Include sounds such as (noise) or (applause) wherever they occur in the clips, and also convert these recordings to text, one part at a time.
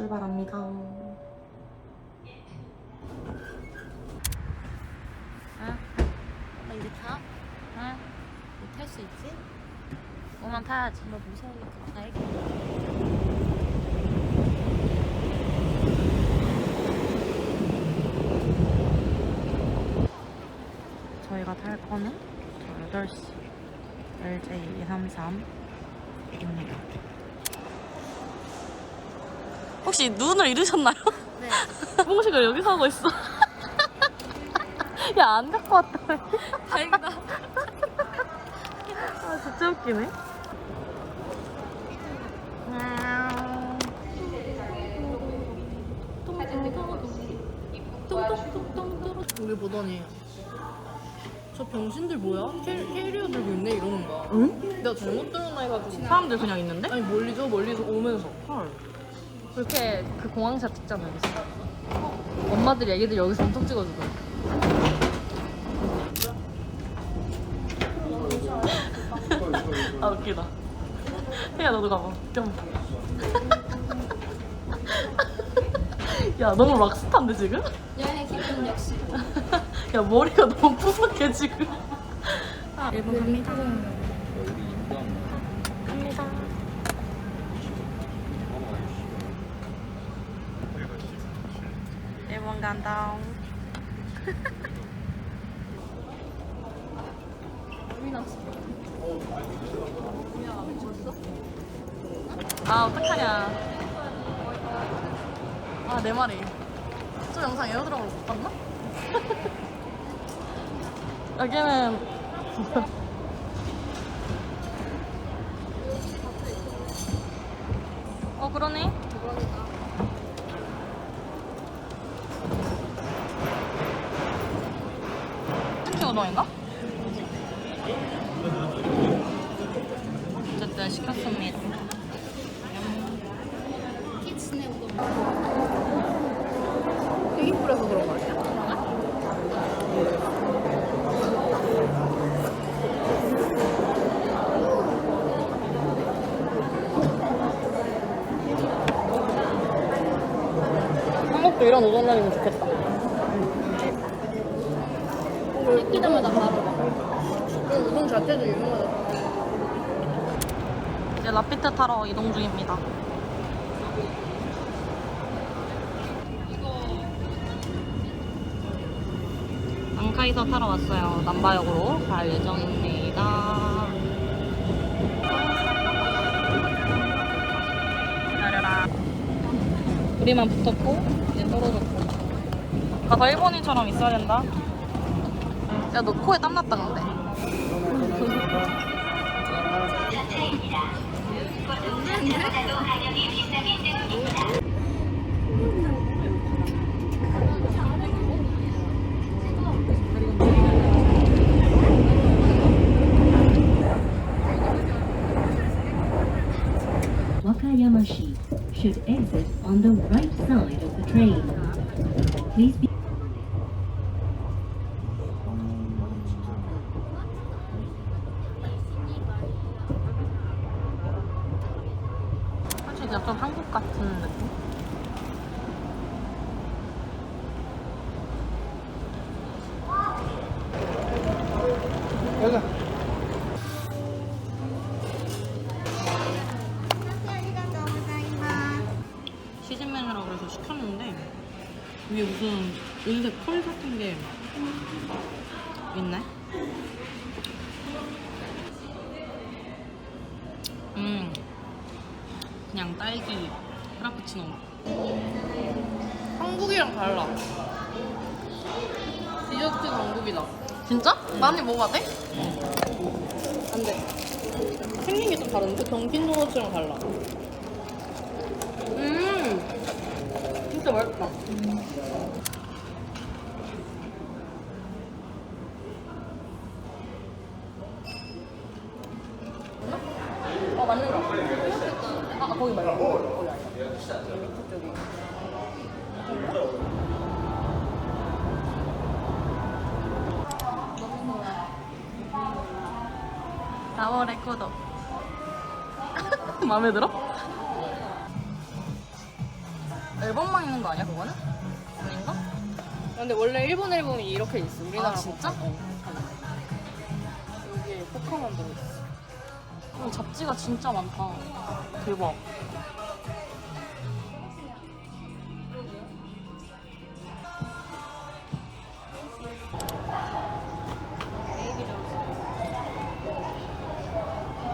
출발합니다. 아, 이제 타? 아, 뭐 탈수 있지? 엄마 타야지. 너 무서우니까 다 이렇게. 저희가 탈 거는 8시 LJ 233 혹시 눈을 잃으셨나요? 네. (laughs) 뽕식을 여기서 하고 있어. (laughs) 야, 안 갖고 왔다. 다행이다. (laughs) 아, 진짜 웃기네. 우리 보더니 저 병신들 뭐야? 캐, 캐리어 들고 있네 이러는 거야. 응? 내가 잘못 들었나 해가지고. 사람들 그냥 있는데? 아니 멀리서 멀리서 오면서. 헐. 그렇게 그 공항샷 찍잖아, 여기서. 엄마들이 애기들 여기서 엄청 찍어주더라. 아, 웃기다. 혜야, 너도 가봐. 좀. 야, 너무 락스타인데, 지금? 여행 기분 역시. (laughs) 야, 머리가 너무 푸석해, 지금. 아, 일본 갑니다. 갑니다. 일본 간다. 아, 어떡하냐. 아, 내 말이. 저 영상 에어드랍으로 못 봤나? (laughs) 여기는 (laughs) 어 그러네 튀김 뿌려서 그런 거 아니야? 한국도 이런 우동 다니면 좋겠다 시키자마자 바로. 응, 우동 자체도 유명하다. 이제 라피트 타러 이동 중입니다 안카이서 타러 왔어요. 남바역으로 갈 예정입니다. 기다려라. 우리만 붙었고 이제 떨어졌고. 가서 일본인처럼 있어야 된다? 야 너 코에 땀 났다 근데 사실 약간 한국 같은 느낌? 여기. 시즌 메뉴라고 그래서 시켰는데 위에 무슨 은색 펄 같은 게 있네? 음 그냥 딸기 프라푸치노 맛 한국이랑 달라. 디저트 강국이다. 진짜? 많이 먹어야 돼? 안 돼. 생긴 게 좀 다른데? 던킨 도너츠랑 달라. 음 진짜 맛있다 어 맞는 거 아, 거기 말고 거기 아니야 나워 레코더 마음에 들어? 앨범만 있는 거 아니야 그거는? 아닌가? 근데 원래 일본 앨범이 이렇게 있어. 우리나라 아, 진짜? 거. 여기에 포카만 들어있어. 어, 잡지가 진짜 많다. 대박.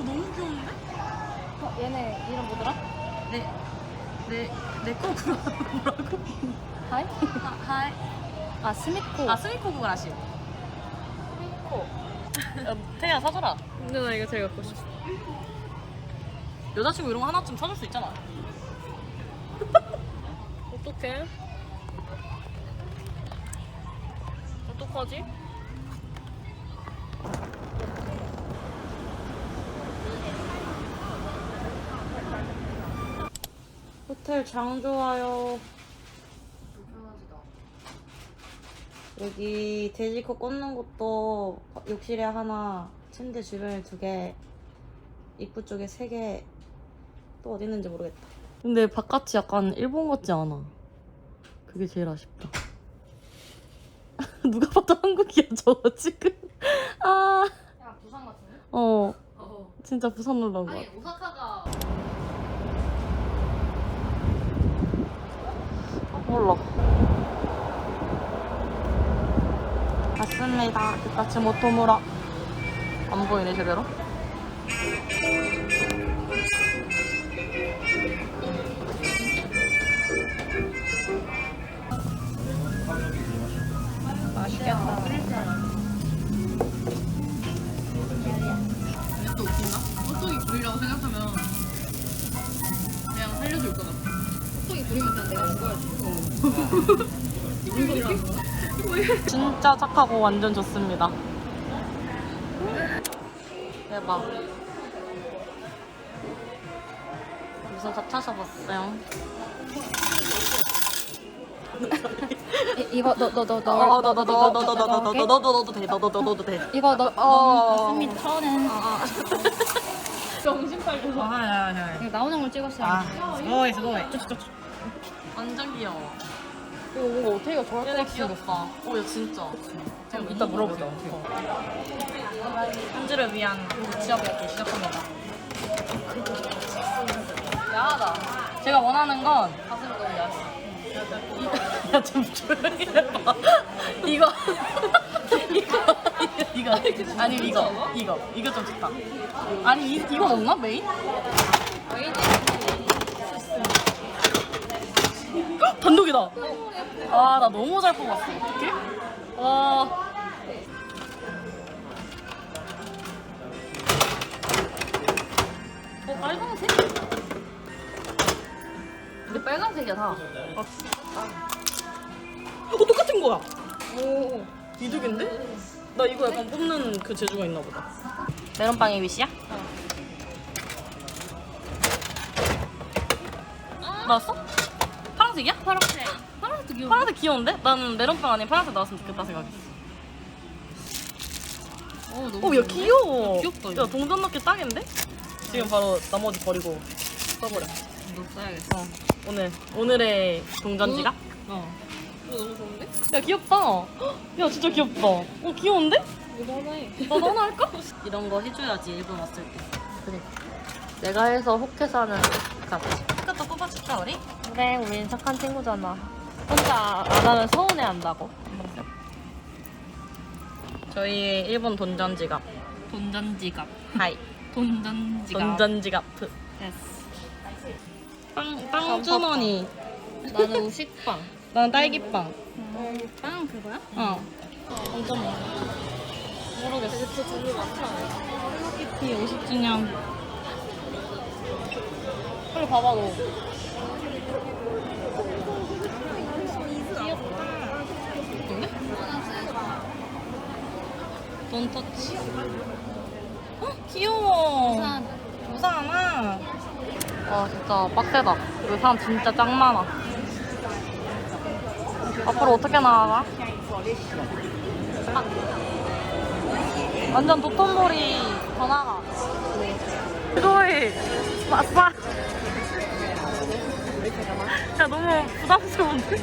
너무 귀여운데? 어, 얘네 이름 뭐더라? 내, 내, 내거 뭐라고? 하이? 하, 하이. 아 스미코. 아, 스미코 구글아시. 스미코. 태야 사줘라. 근데 나 이거 제일 갖고 싶어. 여자친구 이런 거 하나쯤 사줄 수 있잖아. (laughs) 어떡해? 어떡하지? 호텔 장 좋아요. 여기 돼지코 꽂는 것도 욕실에 하나, 침대 주변에 두 개, 입구 쪽에 세 개, 또 어디 있는지 모르겠다. 근데 바깥이 약간 일본 같지 않아. 그게 제일 아쉽다. (laughs) 누가 봐도 한국이야, 저거 지금. 아, 야 부산 같은데? 어, 어. 진짜 부산 놀러 온 아니. 오사카가 몰라. 맞습니다. 기타치 모토무라. 안 보이네, 제대로. 또 웃긴다? 호떡이 불이라고 생각하면 그냥 살려줄 것 같아. 호떡이 불이면 내가 죽어야지. 진짜 착하고 완전 좋습니다. 대박. 무슨 다 타셔봤어요? 이거 너너너 어, 너, 너, 너, 너, 너, 너, 너, 너, 너, 너, 너, 너, 너도 돼, 너, 너, 너, 너도 돼. 이거 너 어. 넣습니다. 저는 정신 팔려서. 아, 야, 야, 야. 이거 나오는 걸 찍었어요. 아, 스고이, 스고이. 완전 귀여워. 이거 뭔가 오태이가 좋아할 얘네 것 같은데. 귀엽다. 어, 야, 진짜. 그럼 이따 물어보자. 현지를 위한 지역 읽기 시작합니다. 야하다. 제가 원하는 건 가슴을 너무 야, 좀 조용히 해봐. 이거. 이거. 이거. 아니, 이거. 이거. 이거 좀 좋다. 아니, 이, 이건 없나? 메인? 헉, (gasps) 단독이다. 아, 나 너무 잘 뽑았어. 어떡해? 와. 어, 빨간색? 근데 빨간색이야 다. 어, 똑같은 거야. 오, 이득인데? 나 이거 약간 뽑는 그 재주가 있나 보다. 메론빵의 위시야? 나왔어? 파란색이야? 파란색. 파란색도 귀여워. 파란색 귀여운데? 나는 메론빵 아닌 파란색 나왔으면 좋겠다 생각했어. 어 너무 어, 야 귀여워. 귀엽다, 야 이거. 동전 넣기 딱인데? 지금 바로 나머지 버리고 써버려. 너 써야겠어. 어, 오늘 오늘의 동전 지갑. 어. 이거 너무 좋은데? 야 귀엽다. 헉, (gasps) 야 진짜 귀엽다. 어 귀여운데? 이거 하나 해. 나도 하나 할까? (laughs) 이런 거 해줘야지 일본 왔을 때. 그래. 내가 해서 호케사는 같이. 이것도 뽑아줄까 우리? 그래 우린 착한 친구잖아. 혼자 안 하면 서운해한다고. 저희의 일본 돈전 지갑. 돈전 지갑. 하이. 돈전 지갑. 돈전 지갑. 됐어. 빵, 빵 주머니. 나는 우식빵. 난 (laughs) 딸기빵. 빵 그거야? 어. 완전 모르겠어. 되게 또 종류 많다. 이 50주년. 빨리 봐봐 너. 귀엽다. 돈 터치. 어 귀여워. 우산. 우산 하나. 와 진짜 빡세다. 여기 사람 진짜 짱 많아. 앞으로 어떻게 나가나? 아. 완전 도톤보리 전화가. 이거에 빠빠. 야 너무 부담스러운데?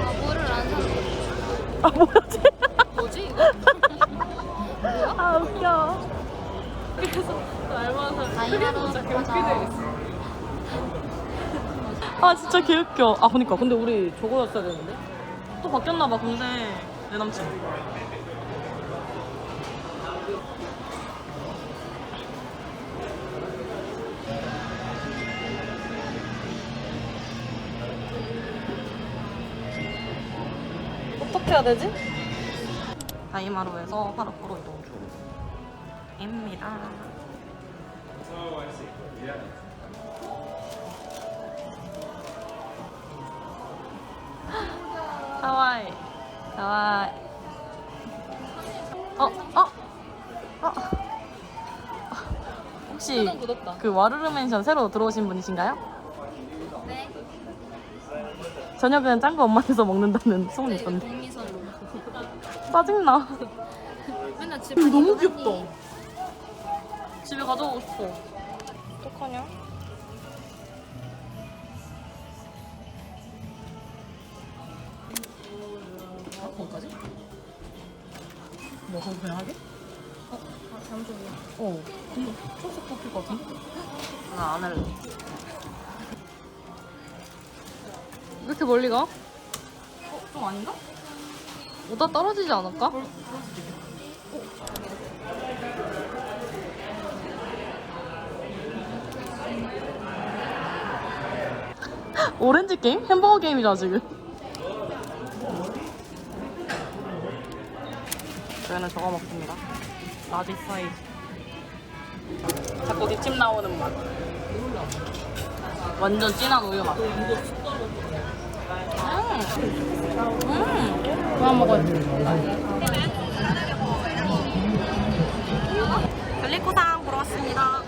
아 물을 안 사. 아 뭐지? 뭐지 이거? (laughs) 아 웃겨. 다이마로 가자. 아 진짜 개웃겨. 아 그니까 근데 우리 저거였어야 되는데. 또 바뀌었나봐 금세 내 남친. 어떻게 해야 되지? 다이마루에서 하루코로 이동 중 입니다. 하와이 하와이 어? 어? 어? 혹시 수능 굳었다. 그 와르르 맨션 새로 들어오신 분이신가요? 네. 저녁은 짠 거 엄마에서 먹는다는 소문이 있던데 동미선로. 짜증나 맨날 집 이거 너무 귀엽다 집에 가져가고 싶어 어떡하냐? 아, 거기까지? 뭐, 거기 그냥 하게? 아 잠시만요. 어. 근데 초록 뽑힐 것 같은데? 나 안 할래. 왜 이렇게 멀리 가? 어, 좀 아닌가? 오다 떨어지지 않을까? 오렌지 게임? 햄버거 게임이잖아, 지금. 저희는 저거 먹습니다. 라지 사이즈. 자꾸 기침 나오는 맛. 완전 진한 우유 맛. 음. 음. 그만 먹어요. 글리코상 보러 왔습니다.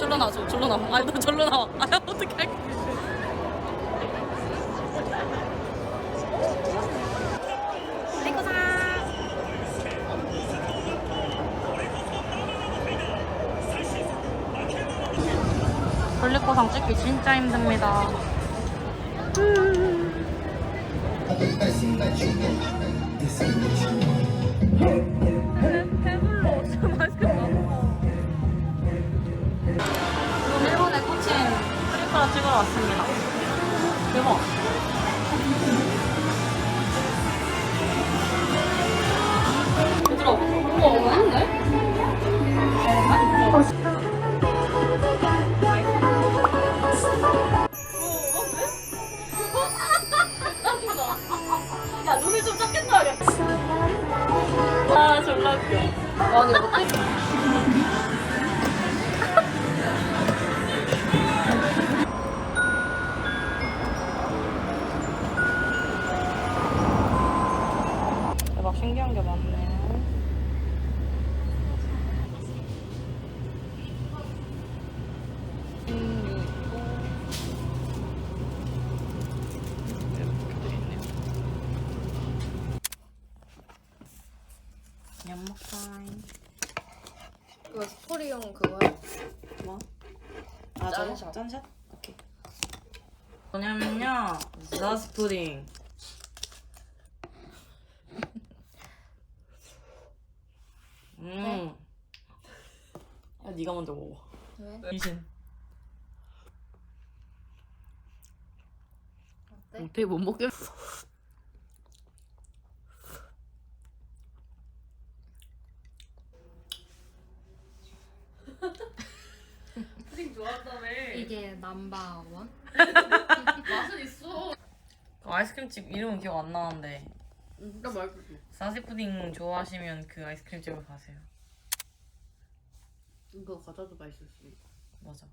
절로 나와, 저- 절로 나와. 아니, 너 절로 나와. 아, 어떻게 할게. 글리코상. 글리코상 찍기 진짜 힘듭니다. 배 찍으러 왔습니다. 대박. 작겠다, 아. 아니 어떻게? 이거 스토리용 그거야. 뭐? 아, 저거? 짠샷. 짠샷? 오케이. 뭐냐면요. 자스 푸딩. 음. 야, 네가 먼저 먹어. 왜? 이신. 어때? 되게 못 먹겠어. 이게 남바원? (laughs) 그 아이스크림집 이름은 기억 안 나는데 진짜 맛있어. 사시 푸딩 좋아하시면 그 아이스크림집을 가세요. 이거 과자도 맛있을 수 있어. 맞아.